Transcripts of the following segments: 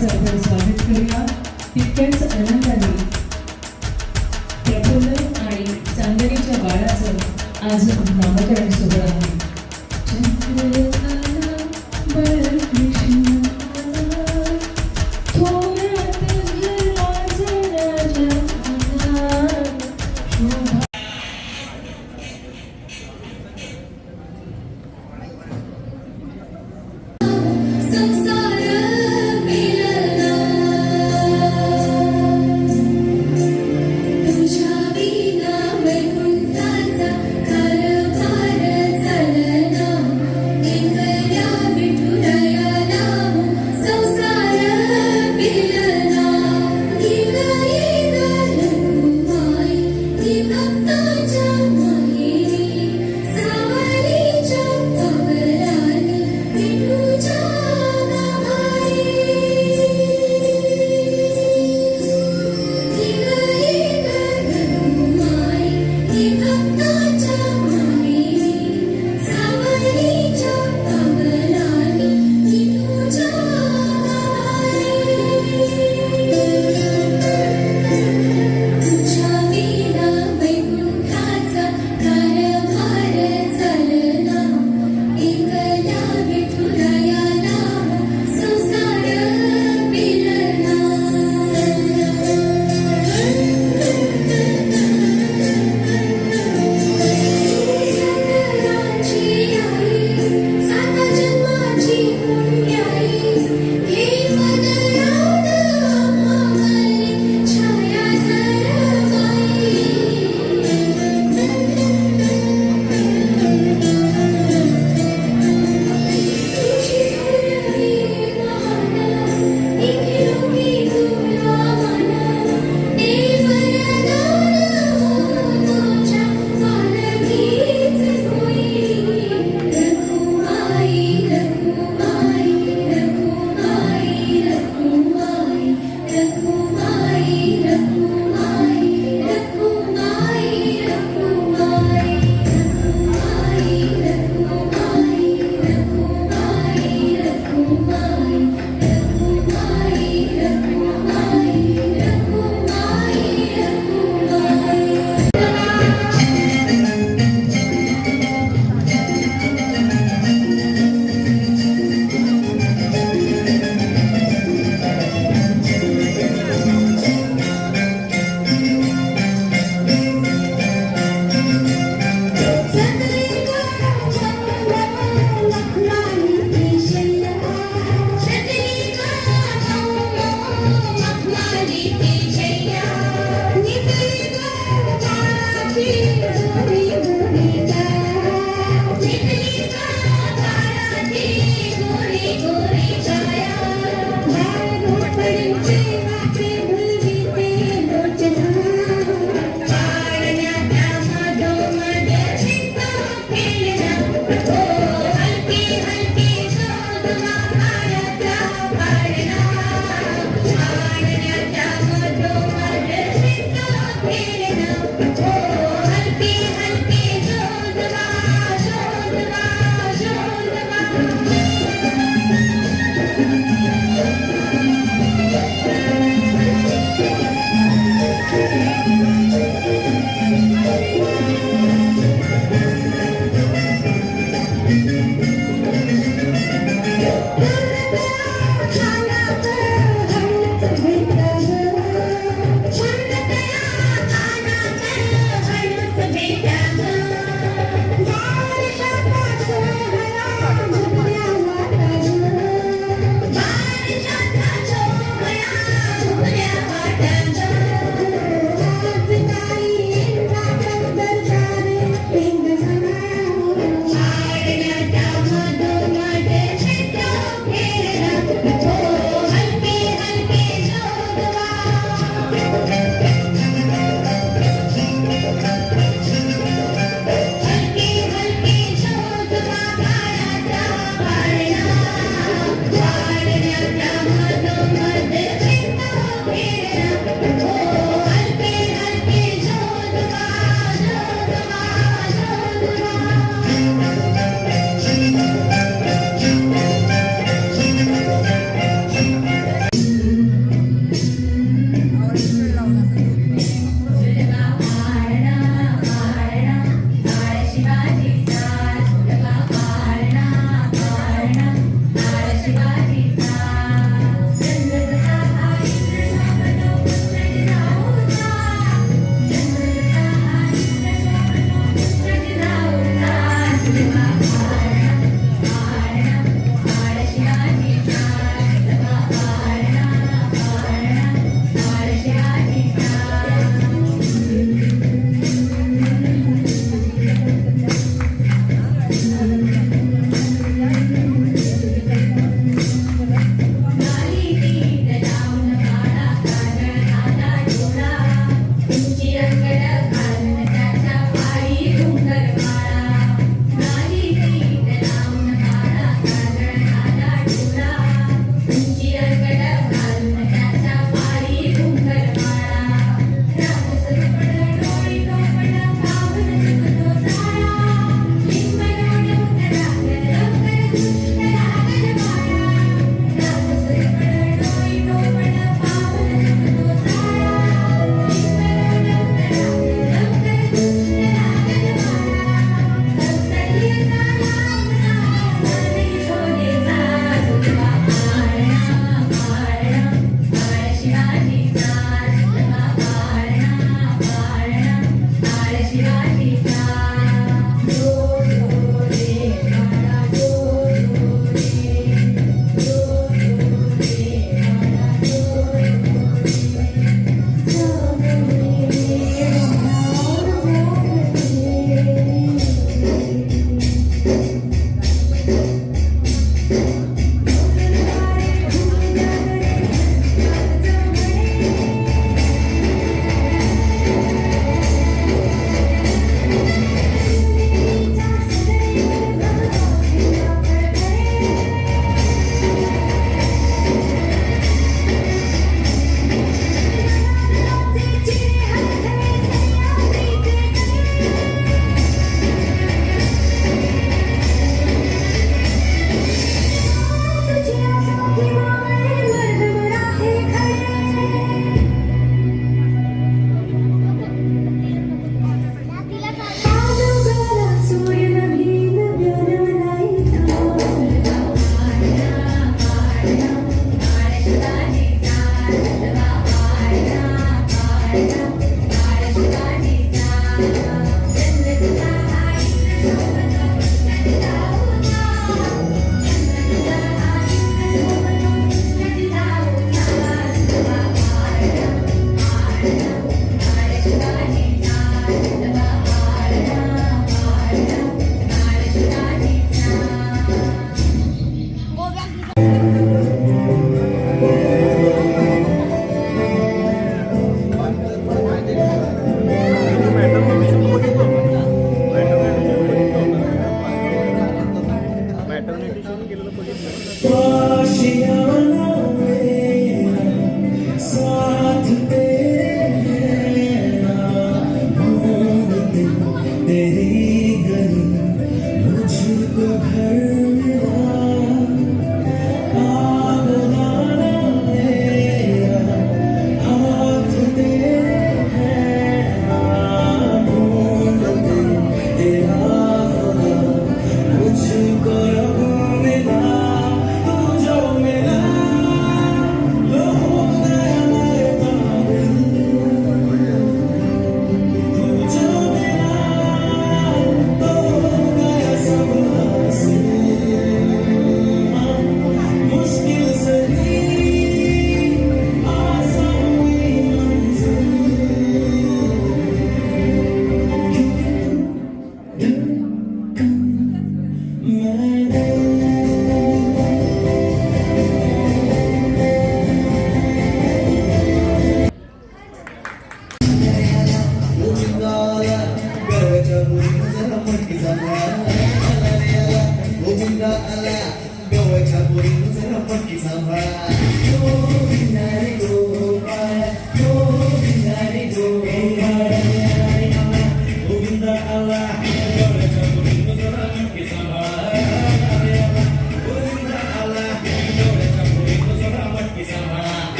सर्व स्वागत करूया. तितक्याच आनंदाने प्रफुल्ल आणि चांदणीच्या बाळाचं आज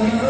टायगर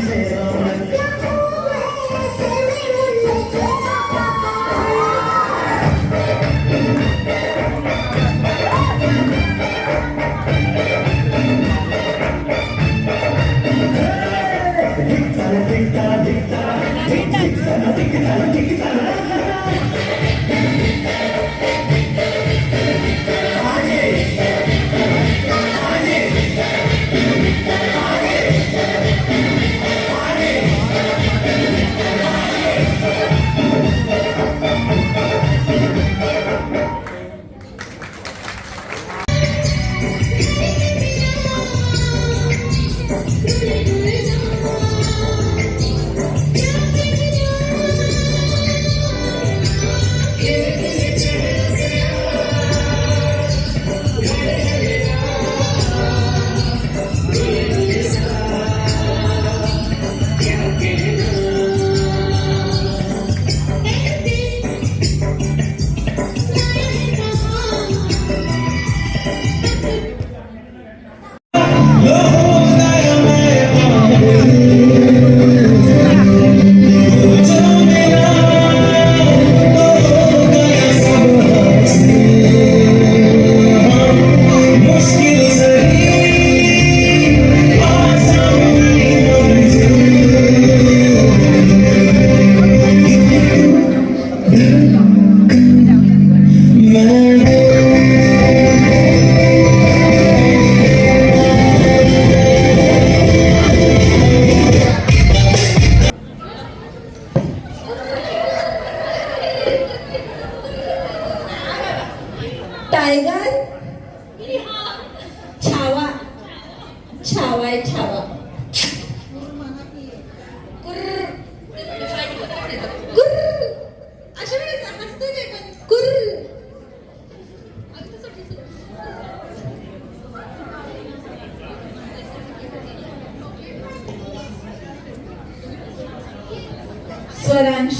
स्वरांश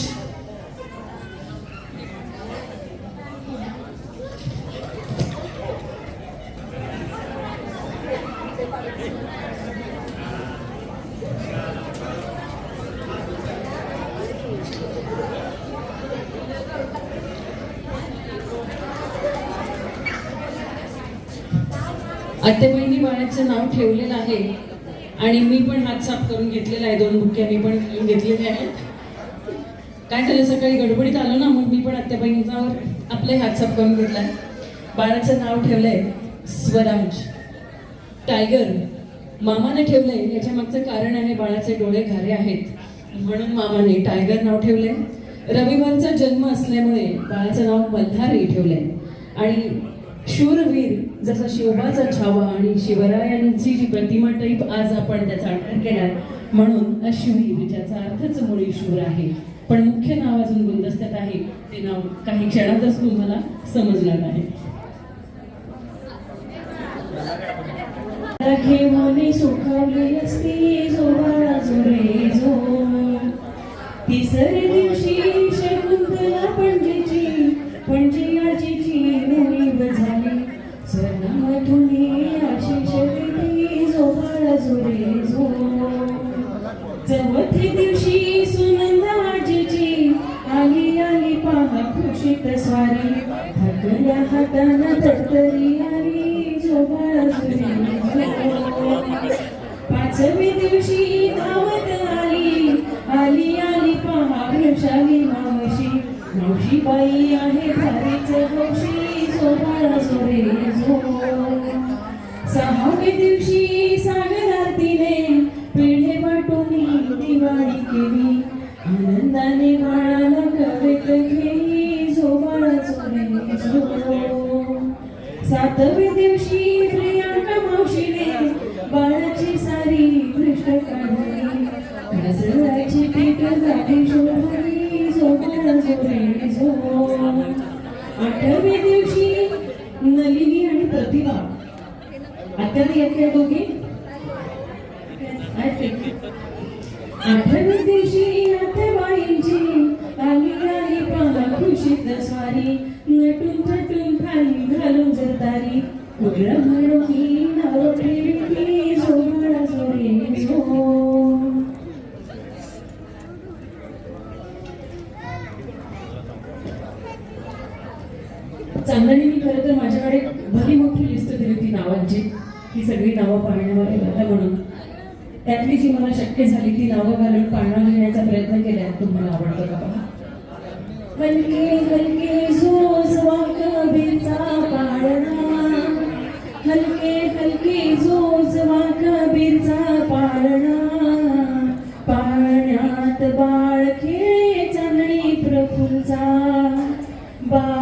आत्याबाईंनी बाळाचं नाव ठेवलेलं आहे. आणि मी पण हात साफ करून घेतलेला आहे. दोन बुक्या मी पण घेतलेले आहेत. काय झालं? सकाळी गडबडीत आलो ना मग मी पण आत्याबाईंच्यावर आपले हात साफ करून घेतलाय बाळाचं नाव ठेवलंय स्वराज. टायगर. मामाने ठेवलंय. याच्या मागचं कारण आहे बाळाचे डोळे घारे आहेत. म्हणून मामाने टायगर नाव ठेवलंय. रविवारचा जन्म असल्यामुळे बाळाचं नाव मल्हारही ठेवलंय. आणि शूरवीर जसा शिवबाचा छावा आणि शिवरायांची जी प्रतिमा टाईप आज आपण त्याचा अंतर केला म्हणून अश्ववीर ज्याचा अर्थच मुळी शूर आहे. पण मुख्य नाव अजून गुलदस्त्यात आहे. ते नाव काही क्षणातच तुम्हाला समजणार आहे घेऊन सुखावली असती जोबाळा जोरे जो तिसरे दिवशी सातव्या दिवशी प्रियांका मावशीने बाळाची सारी दृष्ट काढली. घसराची पीठ झाली शोभली झोपाळा झोरे झो आठव्या दिवशी नलिनी आणि प्रतिभा. आता येते दोघी? चांदणीने खरं तर माझ्याकडे भली मोठी लिस्ट दिली होती नावांची. ही सगळी नावं पाळण्यावर येतात म्हणून. त्यातली जी मला शक्य झाली ती नावं घालून पाळणा घेण्याचा प्रयत्न केला तुम्हाला आवडतो का पहा? हलके हलके झोजवा कबीरचा पाळणा. हलके हलके झोजवा कबीरचा पाळणा. पाळण्यात बाळ खेळे चांदणी प्रफुलचा बा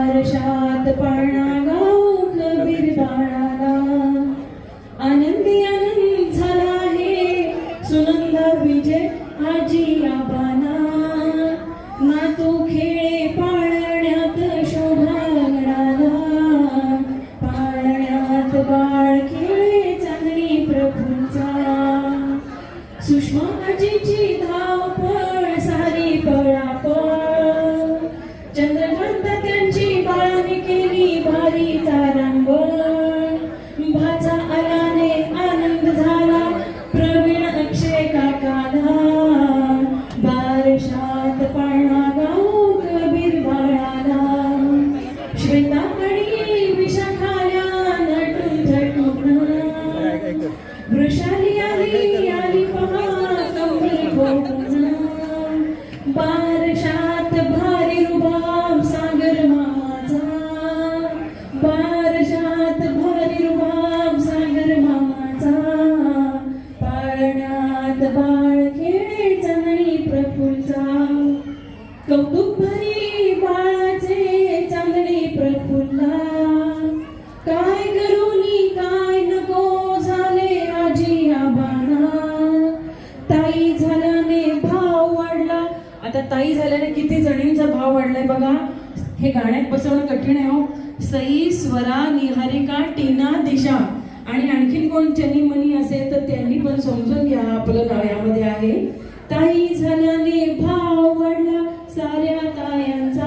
साऱ्या तायांचा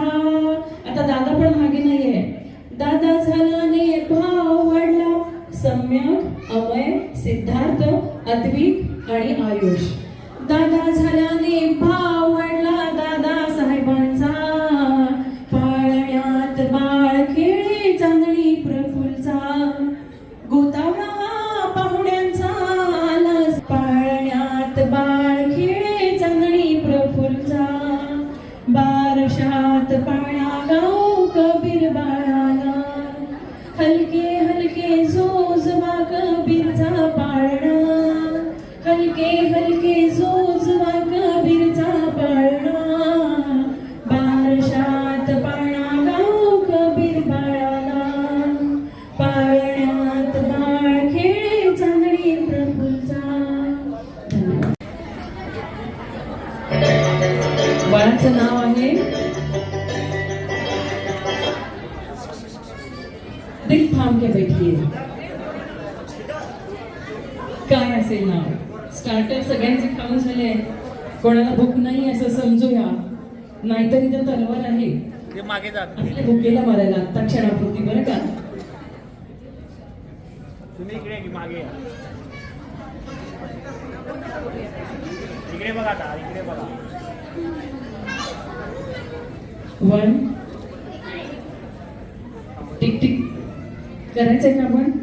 आता दादा पण मागे नाहीये. दादा झाल्याने भाव वाढला. सम्यक अमय सिद्धार्थ अद्विक आणि आयुष. दादा झाला भुकेला मारायला आत्ता क्षणापुरती बरं का? तुम्ही इकडे मागे या. इकडे बघा आता इकडे बघा. वन. Tick tick. करायचंय का आपण?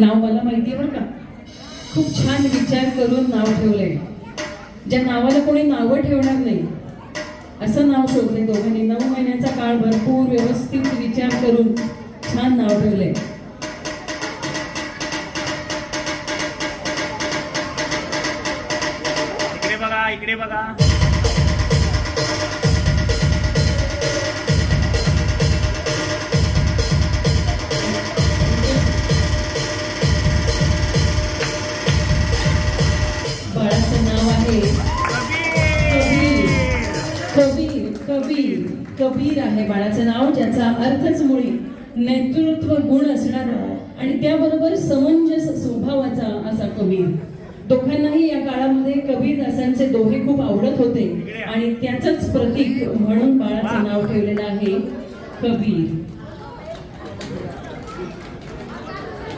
नाव मला माहितीये बरं का. खूप छान विचार करून नाव ठेवलंय. ज्या नावाला कोणी नावं ठेवणार नाही असं नाव शोधले दोघांनी. नऊ महिन्याचा काळ भरपूर व्यवस्थित विचार करून छान नाव ठेवलंय. इकडे बघा इकडे बघा. कबीर आहे बाळाचं नाव ज्याचा अर्थच मुळी नेतृत्व गुण असणारा आणि त्याबरोबर समंजस स्वभावाचा असा कबीर. दोघांनाही या काळामध्ये कबीर दासांचे दोहे खूप आवडत होते आणि त्याचंच प्रतीक म्हणून बाळाचं नाव ठेवलेलं आहे कबीर.